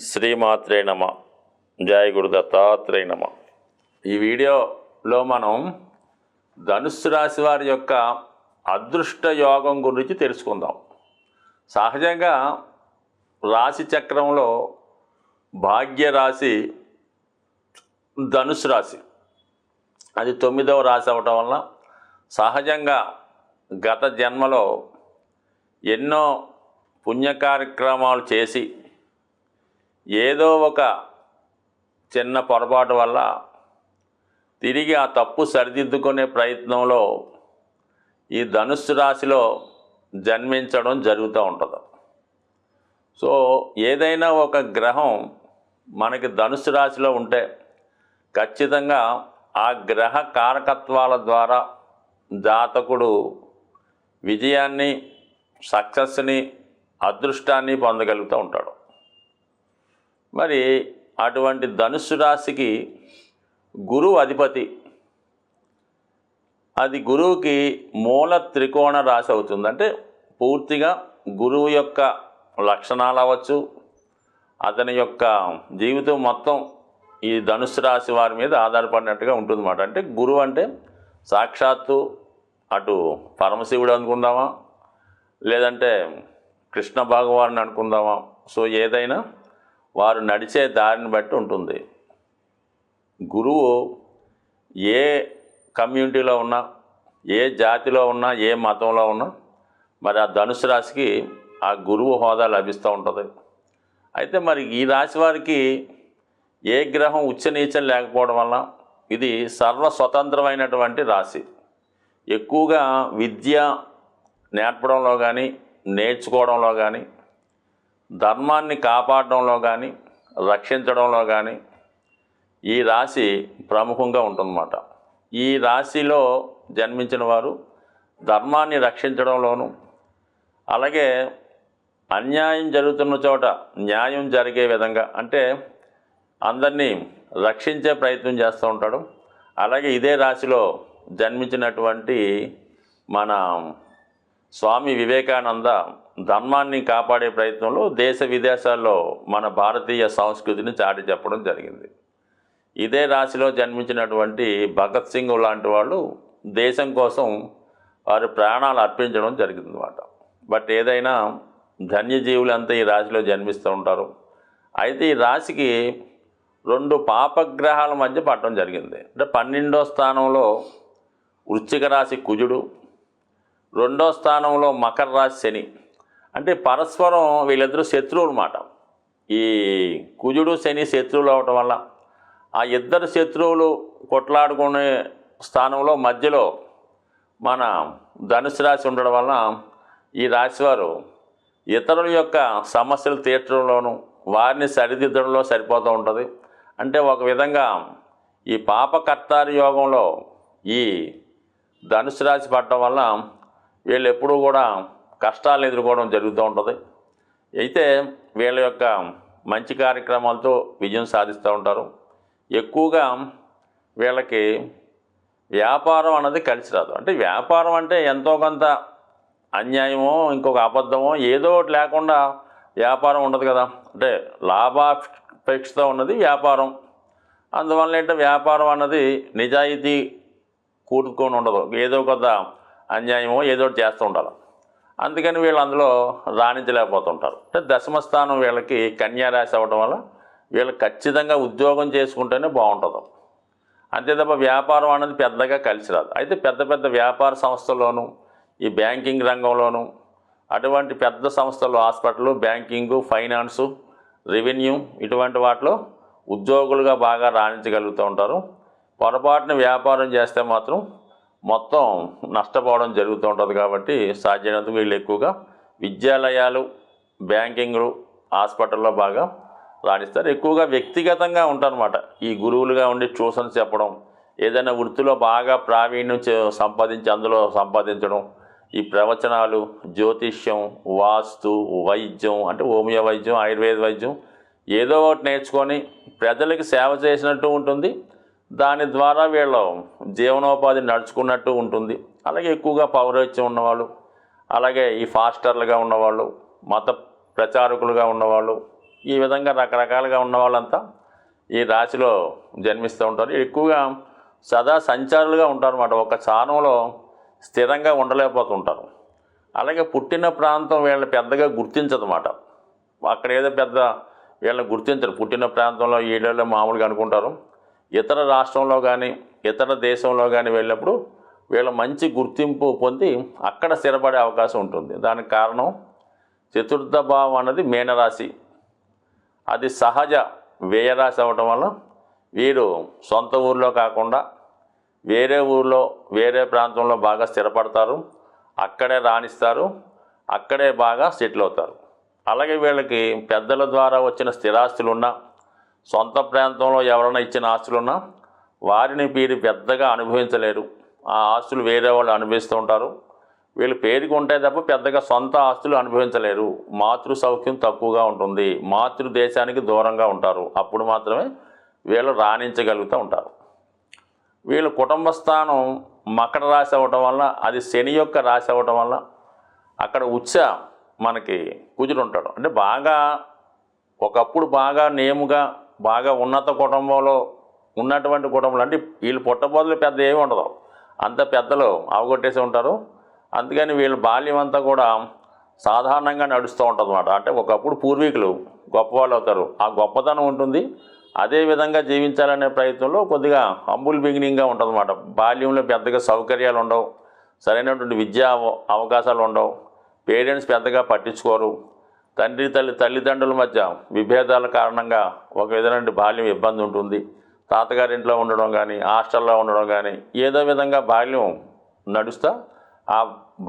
శ్రీమాత్రే నమ. జయ గురు దత్తాత్రేయ నమ. ఈ వీడియోలో మనం ధనుస్సు రాశి వారి యొక్క అదృష్ట యోగం గురించి తెలుసుకుందాం. సహజంగా రాశి చక్రంలో భాగ్య రాశి ధనుసు రాశి. అది తొమ్మిదవ రాశి అవటం వలన సహజంగా గత జన్మలో ఎన్నో పుణ్య కార్యక్రమాలు చేసి ఏదో ఒక చిన్న పొరపాటు వల్ల తిరిగి ఆ తప్పు సరిదిద్దుకునే ప్రయత్నంలో ఈ ధనుస్సు రాశిలో జన్మించడం జరుగుతూ ఉంటుంది. సో ఏదైనా ఒక గ్రహం మనకి ధనుస్సు రాశిలో ఉంటే ఖచ్చితంగా ఆ గ్రహ కారకత్వాల ద్వారా జాతకుడు విజయాన్ని సక్సెస్ని అదృష్టాన్ని పొందగలుగుతూ ఉంటాడు. మరి అటువంటి ధనుస్సు రాశికి గురువు అధిపతి. అది గురువుకి మూల త్రికోణ రాశి అవుతుంది. అంటే పూర్తిగా గురువు యొక్క లక్షణాలు అవ్వచ్చు అతని యొక్క జీవితం మొత్తం ఈ ధనుసు రాశి వారి మీద ఆధారపడినట్టుగా ఉంటుందన్నమాట. అంటే గురువు అంటే సాక్షాత్తు అటు పరమశివుడు అనుకుందామా లేదంటే కృష్ణ భగవాన్ అనుకుందామా. సో ఏదైనా వారు నడిచే దారిని బట్టి ఉంటుంది. గురువు ఏ కమ్యూనిటీలో ఉన్నా ఏ జాతిలో ఉన్నా ఏ మతంలో ఉన్నా మరి ఆ ధనుసు రాశికి ఆ గురువు హోదా లభిస్తూ ఉంటుంది. అయితే మరి ఈ రాశి వారికి ఏ గ్రహం ఉచ్చ నీచం లేకపోవడం వల్ల ఇది సర్వ స్వతంత్రమైనటువంటి రాశి. ఎక్కువగా విద్య నేర్పడంలో కానీ నేర్చుకోవడంలో కానీ ధర్మాన్ని కాపాడడంలో కానీ రక్షించడంలో కానీ ఈ రాశి ప్రముఖంగా ఉంటుందన్నమాట. ఈ రాశిలో జన్మించిన వారు ధర్మాన్ని రక్షించడంలోనూ అలాగే అన్యాయం జరుగుతున్న చోట న్యాయం జరిగే విధంగా అంటే అందరినీ రక్షించే ప్రయత్నం చేస్తూ ఉంటాడు. అలాగే ఇదే రాశిలో జన్మించినటువంటి మన స్వామి వివేకానంద ధర్మాన్ని కాపాడే ప్రయత్నంలో దేశ విదేశాల్లో మన భారతీయ సంస్కృతిని చాటి చెప్పడం జరిగింది. ఇదే రాశిలో జన్మించినటువంటి భగత్ సింగ్ లాంటి వాళ్ళు దేశం కోసం వారి ప్రాణాలు అర్పించడం జరిగిందన్నమాట. బట్ ఏదైనా ధన్యజీవులు అంతా ఈ రాశిలో జన్మిస్తూ ఉంటారు. అయితే ఈ రాశికి రెండు పాపగ్రహాల మధ్య పట్టడం జరిగింది. అంటే పన్నెండో స్థానంలో వృశ్చిక రాశి కుజుడు రెండో స్థానంలో మకర రాశి శని. అంటే పరస్పరం వీళ్ళిద్దరూ శత్రువులు మాట ఈ కుజుడు శని శత్రువులు అవటం వల్ల ఆ ఇద్దరు శత్రువులు కొట్లాడుకునే స్థానంలో మధ్యలో మన ధనుసు రాశి ఉండడం వలన ఈ రాశివారు ఇతరుల యొక్క సమస్యలు తీర్చడంలోనూ వారిని సరిదిద్దడంలో సరిపోతూ ఉంటుంది. అంటే ఒక విధంగా ఈ పాపకర్తారి యోగంలో ఈ ధనుసు రాశి పడటం వల్ల వీళ్ళు ఎప్పుడూ కూడా కష్టాలను ఎదుర్కోవడం జరుగుతూ ఉంటుంది. అయితే వీళ్ళ యొక్క మంచి కార్యక్రమాలతో విజయం సాధిస్తూ ఉంటారు. ఎక్కువగా వీళ్ళకి వ్యాపారం అన్నది కలిసి రాదు. అంటే వ్యాపారం అంటే ఎంతో కొంత అన్యాయమో ఇంకొక అబద్ధమో ఏదో ఒకటి లేకుండా వ్యాపారం ఉండదు కదా. అంటే లాభాపేక్షతో ఉన్నది వ్యాపారం. అందువల్ల ఏంటంటే వ్యాపారం అన్నది నిజాయితీ కూడుకొని ఉండదు. ఏదో కొంత అన్యాయమో ఏదో ఒకటి చేస్తూ ఉండాలి. అందుకని వీళ్ళు అందులో రాణించలేకపోతుంటారు. అంటే దశమ స్థానం వీళ్ళకి కన్యారాశి అవ్వడం వల్ల వీళ్ళు ఖచ్చితంగా ఉద్యోగం చేసుకుంటేనే బాగుంటుంది. అంతే తప్ప వ్యాపారం అనేది పెద్దగా కలిసి రాదు. అయితే పెద్ద పెద్ద వ్యాపార సంస్థల్లోనూ ఈ బ్యాంకింగ్ రంగంలోనూ అటువంటి పెద్ద సంస్థలు హాస్పిటల్ బ్యాంకింగు ఫైనాన్సు రెవెన్యూ ఇటువంటి వాటిలో ఉద్యోగులుగా బాగా రాణించగలుగుతూ ఉంటారు. పొరపాటున వ్యాపారం చేస్తే మాత్రం మొత్తం నష్టపోవడం జరుగుతూ ఉంటుంది కాబట్టి సాధ్యమైనంత వీళ్ళు ఎక్కువగా విద్యాలయాలు బ్యాంకింగ్లు హాస్పిటల్లో బాగా రాణిస్తారు. ఎక్కువగా వ్యక్తిగతంగా ఉంటారన్నమాట. ఈ గురువులుగా ఉండి ట్యూషన్స్ చెప్పడం ఏదైనా వృత్తిలో బాగా ప్రావీణ్యం చే- సంపాదించి అందులో సంపాదించడం ఈ ప్రవచనాలు జ్యోతిష్యం వాస్తు వైద్యం అంటే హోమియో వైద్యం ఆయుర్వేద వైద్యం ఏదో ఒకటి నేర్చుకొని ప్రజలకు సేవ చేసినట్టు ఉంటుంది. దాని ద్వారా వీళ్ళు జీవనోపాధి నడుచుకున్నట్టు ఉంటుంది. అలాగే ఎక్కువగా పౌరోహిత్యం ఉన్నవాళ్ళు అలాగే ఈ ఫాస్టర్లుగా ఉన్నవాళ్ళు మత ప్రచారకులుగా ఉన్నవాళ్ళు ఈ విధంగా రకరకాలుగా ఉన్న వాళ్ళంతా ఈ రాశిలో జన్మిస్తూ ఉంటారు. ఎక్కువగా సదా సంచారులుగా ఉంటారు అన్నమాట ఒక స్థానంలో స్థిరంగా ఉండలేకపోతుంటారు. అలాగే పుట్టిన ప్రాంతం వీళ్ళని పెద్దగా గుర్తించదన్నమాట. అక్కడ ఏదో పెద్ద వీళ్ళని గుర్తించరు. పుట్టిన ప్రాంతంలో ఏడేళ్ళు మామూలుగా అనుకుంటారు. ఇతర రాష్ట్రంలో కానీ ఇతర దేశంలో కానీ వెళ్ళినప్పుడు వీళ్ళ మంచి గుర్తింపు పొంది అక్కడ స్థిరపడే అవకాశం ఉంటుంది. దానికి కారణం చతుర్థ భావం అన్నది మీనరాశి. అది సహజ వ్యయరాశి అవ్వటం వల్ల వీరు సొంత ఊర్లో కాకుండా వేరే ఊర్లో వేరే ప్రాంతంలో బాగా స్థిరపడతారు. అక్కడే రాణిస్తారు. అక్కడే బాగా సెటిల్ అవుతారు. అలాగే వీళ్ళకి పెద్దల ద్వారా వచ్చిన స్థిరాస్తులు ఉన్నా సొంత ప్రాంతంలో ఎవరైనా ఇచ్చిన ఆస్తులున్నా వారిని వీరు పెద్దగా అనుభవించలేరు. ఆ ఆస్తులు వేరే వాళ్ళు అనుభవిస్తూ ఉంటారు. వీళ్ళు పేరుకు ఉంటాయి తప్ప పెద్దగా సొంత ఆస్తులు అనుభవించలేరు. మాతృ సౌఖ్యం తక్కువగా ఉంటుంది. మాతృ దేశానికి దూరంగా ఉంటారు. అప్పుడు మాత్రమే వీళ్ళు రాణించగలుగుతూ ఉంటారు. వీళ్ళ కుటుంబ స్థానం మకర రాశి అవ్వటం వల్ల అది శని యొక్క రాశి అవ్వటం వల్ల అక్కడ ఉచ్చ మనకి కుజుడు ఉంటాడు. అంటే బాగా ఒకప్పుడు బాగా నేముగా బాగా ఉన్నత కుటుంబంలో ఉన్నటువంటి కుటుంబాలు అంటే వీళ్ళు పుట్టబోతులు పెద్ద ఏమి ఉండదు. అంత పెద్దలు అవగొట్టేసి ఉంటారు. అందుకని వీళ్ళ బాల్యం అంతా కూడా సాధారణంగా నడుస్తూ ఉంటుంది అనమాట అంటే ఒకప్పుడు పూర్వీకులు గొప్పవాళ్ళు అవుతారు. ఆ గొప్పతనం ఉంటుంది. అదే విధంగా జీవించాలనే ప్రయత్నంలో కొద్దిగా హంబుల్ బిగినింగ్గా ఉంటుంది అనమాట బాల్యంలో పెద్దగా సౌకర్యాలు ఉండవు. సరైనటువంటి విద్యా అవ- అవకాశాలు ఉండవు. పేరెంట్స్ పెద్దగా పట్టించుకోరు. తండ్రి తల్లి తల్లిదండ్రుల మధ్య విభేదాల కారణంగా ఒక విధమైన బాల్యం ఇబ్బంది ఉంటుంది. తాతగారింట్లో ఉండడం కానీ హాస్టల్లో ఉండడం కానీ ఏదో విధంగా బాల్యం నడుస్తా ఆ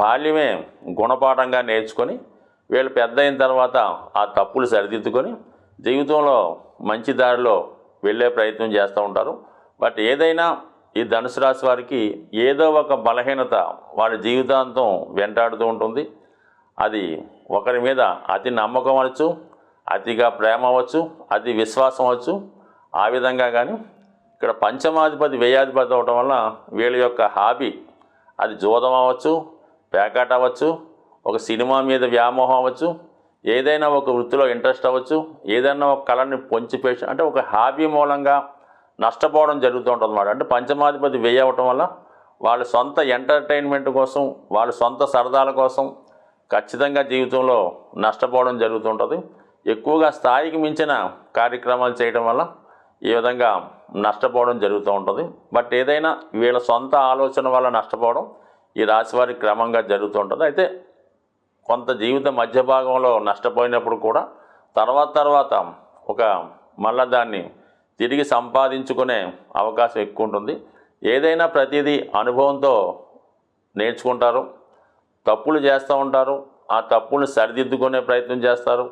బాల్యమే గుణపాఠంగా నేర్చుకొని వీళ్ళు పెద్ద అయిన తర్వాత ఆ తప్పులు సరిదిద్దుకొని జీవితంలో మంచి దారిలో వెళ్ళే ప్రయత్నం చేస్తూ ఉంటారు. బట్ ఏదైనా ఈ ధనుసు రాశి వారికి ఏదో ఒక బలహీనత వాళ్ళ జీవితాంతం వెంటాడుతూ ఉంటుంది. అది ఒకరి మీద అతి నమ్మకం అవ్వచ్చు అతిగా ప్రేమ అవ్వచ్చు అతి విశ్వాసం అవ్వచ్చు ఆ విధంగా కానీ ఇక్కడ పంచమాధిపతి వ్యయాధిపతి అవటం వల్ల వీళ్ళ యొక్క హాబీ అది జోదం అవ్వచ్చు పేకాట అవ్వచ్చు ఒక సినిమా మీద వ్యామోహం అవ్వచ్చు ఏదైనా ఒక వృత్తిలో ఇంట్రెస్ట్ అవ్వచ్చు ఏదైనా ఒక కళని పొంచిపేసి అంటే ఒక హాబీ మూలంగా నష్టపోవడం జరుగుతూ ఉంటుంది అన్నమాట అంటే పంచమాధిపతి వ్యయ అవ్వటం వల్ల వాళ్ళ సొంత ఎంటర్టైన్మెంట్ కోసం వాళ్ళ సొంత సరదాల కోసం ఖచ్చితంగా జీవితంలో నష్టపోవడం జరుగుతుంటుంది. ఎక్కువగా స్థాయికి మించిన కార్యక్రమాలు చేయడం వల్ల ఈ విధంగా నష్టపోవడం జరుగుతూ ఉంటుంది. బట్ ఏదైనా వీళ్ళ సొంత ఆలోచన వల్ల నష్టపోవడం ఈ రాశి వారికి క్రమంగా జరుగుతూ ఉంటుంది. అయితే కొంత జీవిత మధ్య భాగంలో నష్టపోయినప్పుడు కూడా తర్వాత తర్వాత ఒక మళ్ళా దాన్ని తిరిగి సంపాదించుకునే అవకాశం ఎక్కువ ఉంటుంది. ఏదైనా ప్రతిదీ అనుభవంతో నేర్చుకుంటారు. తప్పులు చేస్తూ ఉంటారు. ఆ తప్పుల్ని సరిదిద్దుకునే ప్రయత్నం చేస్తారు.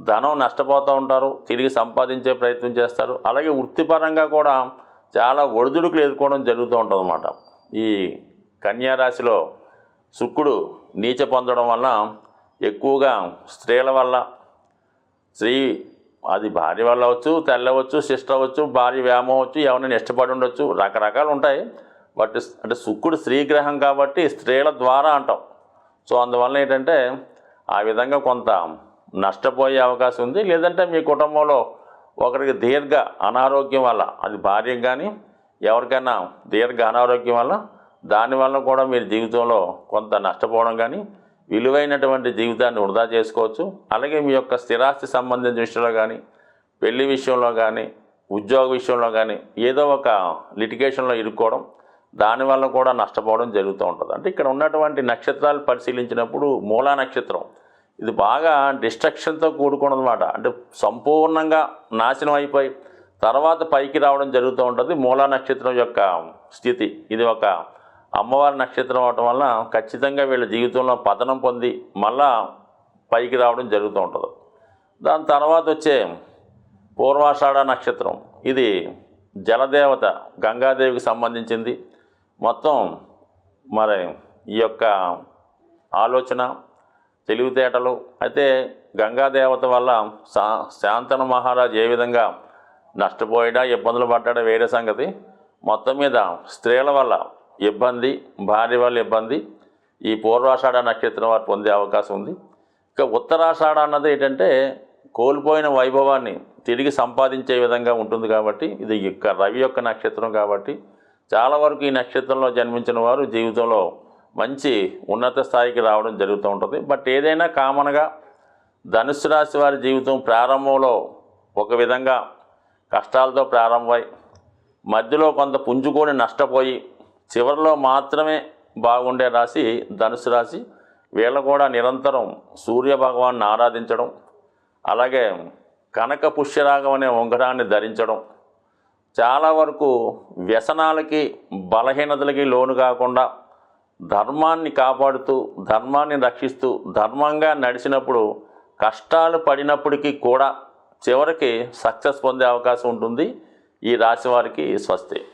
ధనం నష్టపోతూ ఉంటారు. తిరిగి సంపాదించే ప్రయత్నం చేస్తారు. అలాగే వృత్తిపరంగా కూడా చాలా ఒడిదుడుకులు ఎదుర్కోవడం జరుగుతూ ఉంటుందన్నమాట. ఈ కన్యారాశిలో శుక్రుడు నీచ పొందడం వల్ల ఎక్కువగా స్త్రీల వల్ల స్త్రీ అది భార్య వల్ల అవచ్చు తెల్లవచ్చు సిస్టర్ అవ్వచ్చు భార్య వ్యామం అవచ్చు ఎవరైనా ఇష్టపడి ఉండొచ్చు రకరకాలు ఉంటాయి. బట్ అంటే శుక్రుడు స్త్రీ గ్రహం కాబట్టి స్త్రీల ద్వారా అంటాం. సో అందువల్ల ఏంటంటే ఆ విధంగా కొంత నష్టపోయే అవకాశం ఉంది. లేదంటే మీ కుటుంబంలో ఒకరికి దీర్ఘ అనారోగ్యం వల్ల అది భార్యకు కానీ ఎవరికైనా దీర్ఘ అనారోగ్యం వల్ల దానివల్ల కూడా మీరు జీవితంలో కొంత నష్టపోవడం కానీ విలువైనటువంటి జీవితాన్ని వృధా చేసుకోవచ్చు. అలాగే మీ యొక్క స్థిరాస్తి సంబంధించిన విషయంలో కానీ పెళ్ళి విషయంలో కానీ ఉద్యోగ విషయంలో కానీ ఏదో ఒక లిటిగేషన్లో ఇరుక్కోవడం దానివల్ల కూడా నష్టపోవడం జరుగుతూ ఉంటుంది. అంటే ఇక్కడ ఉన్నటువంటి నక్షత్రాలు పరిశీలించినప్పుడు మూలా నక్షత్రం. ఇది బాగా డిస్ట్రక్షన్తో కూడుకున్నదన్నమాట. అంటే సంపూర్ణంగా నాశనం అయిపోయి తర్వాత పైకి రావడం జరుగుతూ ఉంటుంది. మూలా నక్షత్రం యొక్క స్థితి. ఇది ఒక అమ్మవారి నక్షత్రం అవటం వల్ల ఖచ్చితంగా వీళ్ళ జీవితంలో పతనం పొంది మళ్ళా పైకి రావడం జరుగుతూ ఉంటుంది. దాని తర్వాత వచ్చే పూర్వాషాఢ నక్షత్రం. ఇది జలదేవత గంగాదేవికి సంబంధించింది. మొత్తం మరి ఈ యొక్క ఆలోచన తెలివితేటలు అయితే గంగాదేవత వల్ల శా శాంతన మహారాజ్ ఏ విధంగా నష్టపోయాడా ఇబ్బందులు పడ్డాడా వేరే సంగతి. మొత్తం మీద స్త్రీల వల్ల ఇబ్బంది భార్య వల్ల ఇబ్బంది ఈ పూర్వాషాఢ నక్షత్రం వారు పొందే అవకాశం ఉంది. ఇక ఉత్తరాషాఢ అన్నది ఏంటంటే కోల్పోయిన వైభవాన్ని తిరిగి సంపాదించే విధంగా ఉంటుంది కాబట్టి ఇది యొక్క రవి యొక్క నక్షత్రం కాబట్టి చాలా వరకు ఈ నక్షత్రంలో జన్మించిన వారు జీవితంలో మంచి ఉన్నత స్థాయికి రావడం జరుగుతూ ఉంటుంది. బట్ ఏదైనా కామన్గా ధనుసు రాశి వారి జీవితం ప్రారంభంలో ఒక విధంగా కష్టాలతో ప్రారంభమై మధ్యలో కొంత పుంజుకొని నష్టపోయి చివరిలో మాత్రమే బాగుండే రాశి ధనుసు రాశి. వీళ్ళు కూడా నిరంతరం సూర్య భగవాన్ని ఆరాధించడం అలాగే కనక పుష్యరాగం అనే ఉంగరాన్ని ధరించడం చాలా వరకు వ్యసనాలకి బలహీనతలకి లోను కాకుండా ధర్మాన్ని కాపాడుతూ ధర్మాన్ని రక్షిస్తూ ధర్మంగా నడిచినప్పుడు కష్టాలు పడినప్పటికీ కూడా చివరికి సక్సెస్ పొందే అవకాశం ఉంటుంది. ఈ రాశి వారికి స్వస్తి.